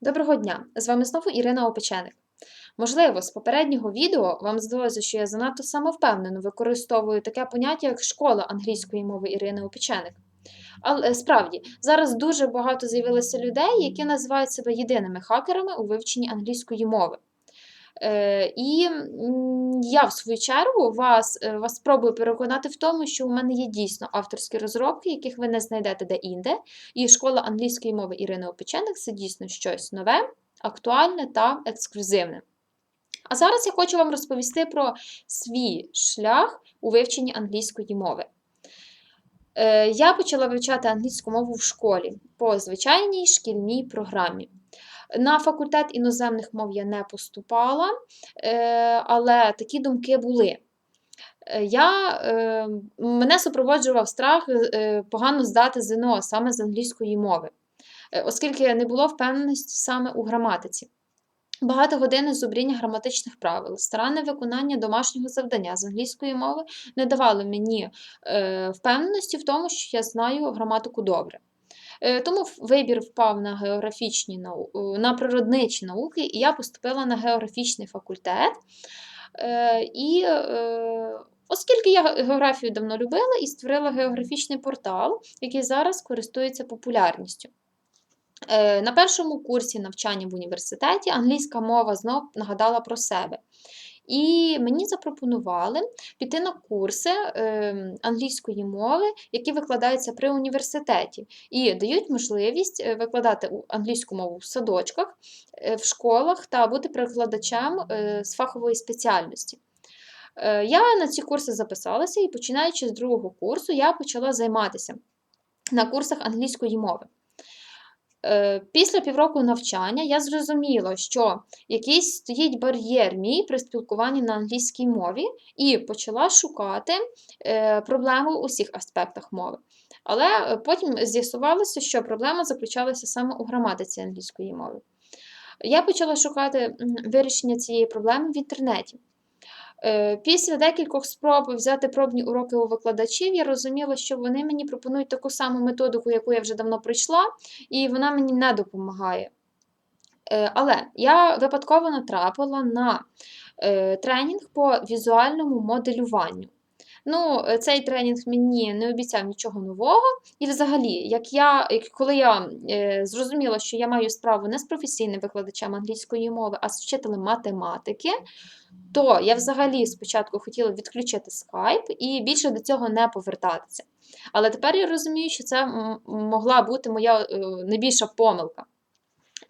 Доброго дня! З вами знову Ірина Опеченик. Можливо, з попереднього відео вам здалося, що я занадто самовпевнено використовую таке поняття, як школа англійської мови Ірини Опеченик. Але справді, зараз дуже багато з'явилося людей, які називають себе єдиними хакерами у вивченні англійської мови. Е, І я, в свою чергу, вас, е, вас спробую переконати в тому, що у мене є дійсно авторські розробки, яких ви не знайдете де-інде. І школа англійської мови Ірини Опеченик це дійсно щось нове, актуальне та ексклюзивне. А зараз я хочу вам розповісти про свій шлях у вивченні англійської мови. Е, Я почала вивчати англійську мову в школі по звичайній шкільній програмі. На факультет іноземних мов я не поступала, е, але такі думки були. Е, Я, е, Мене супроводжував страх погано здати ЗНО саме з англійської мови, оскільки не було впевненості саме у граматиці. Багато годин зубріння граматичних правил, старанне виконання домашнього завдання з англійської мови не давало мені впевненості в тому, що я знаю граматику добре. Е, Тому вибір впав на географічні нау- е, на природничі науки, і я поступила на географічний факультет. Е, І оскільки я географію давно любила і створила географічний портал, який зараз користується популярністю. На першому курсі навчання в університеті англійська мова знов нагадала про себе. І мені запропонували піти на курси е, англійської мови, які викладаються при університеті, і дають можливість е, викладати англійську мову в садочках, е, в школах та бути перекладачем е, з фахової спеціальності. Я на ці курси записалася, і починаючи з другого курсу, я почала займатися на курсах англійської мови. Е, Після півроку навчання я зрозуміла, що якийсь стоїть бар'єр мій при спілкуванні на англійській мові, і почала шукати е, проблему у всіх аспектах мови. Але е, потім з'ясувалося, що проблема заключалася саме у граматиці англійської мови. Я почала шукати вирішення цієї проблеми в інтернеті. Е, Після декількох спроб взяти пробні уроки у викладачів, я розуміла, що вони мені пропонують таку саму методику, яку я вже давно пройшла, і вона мені не допомагає. Е, Але я випадково натрапила на е, тренінг по візуальному моделюванню. Ну, цей тренінг мені не обіцяв нічого нового. І взагалі, як я, коли я е, зрозуміла, що я маю справу не з професійним викладачем англійської мови, а з вчителем математики, то я взагалі спочатку хотіла відключити скайп і більше до цього не повертатися. Але тепер я розумію, що це могла бути моя е, найбільша помилка.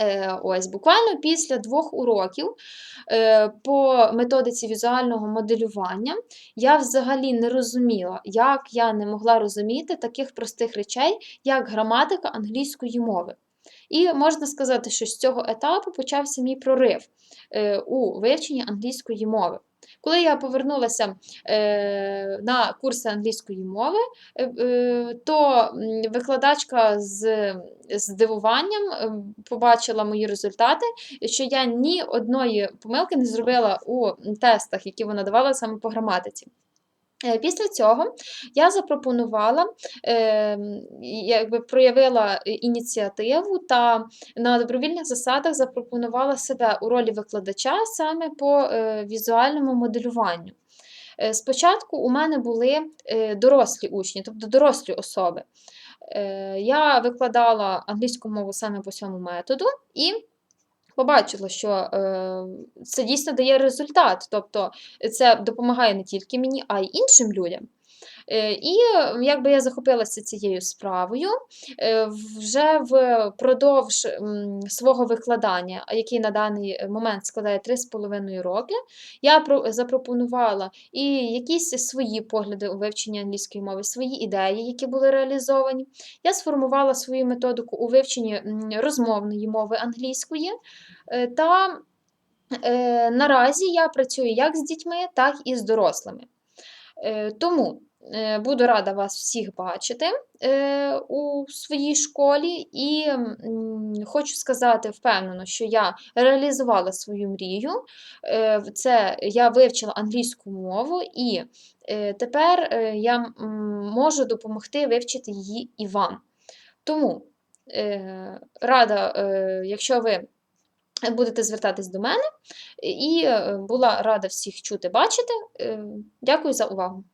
Е, Ось, буквально після двох уроків е, по методиці візуального моделювання я взагалі не розуміла, як я не могла розуміти таких простих речей, як граматика англійської мови. І можна сказати, що з цього етапу почався мій прорив е, у вивченні англійської мови. Коли я повернулася е, на курси англійської мови, е, то викладачка з здивуванням побачила мої результати, що я ні одної помилки не зробила у тестах, які вона давала саме по граматиці. Е, Після цього я запропонувала, е, якби проявила ініціативу та на добровільних засадах запропонувала себе у ролі викладача саме по е, візуальному моделюванню. Е, Спочатку у мене були е, дорослі учні, тобто дорослі особи. Е, Я викладала англійську мову саме по цьому методу і побачила, що е, це дійсно дає результат. Тобто це допомагає не тільки мені, а й іншим людям. Е, І якби я захопилася цією справою, е, вже впродовж свого викладання, який на даний момент складає 3,5 роки, я запропонувала і якісь свої погляди у вивченні англійської мови, свої ідеї, які були реалізовані. Я сформувала свою методику у вивченні розмовної мови англійської. Е, Та наразі я працюю як з дітьми, так і з дорослими. Тому буду рада вас всіх бачити е, у своїй школі і хочу сказати впевнено, що я реалізувала свою мрію. Е, Це я вивчила англійську мову, і е, тепер е, я можу допомогти вивчити її і вам. Тому е, рада, е, якщо ви будете звертатись до мене. І е, була рада всіх чути, бачити. Е, Дякую за увагу!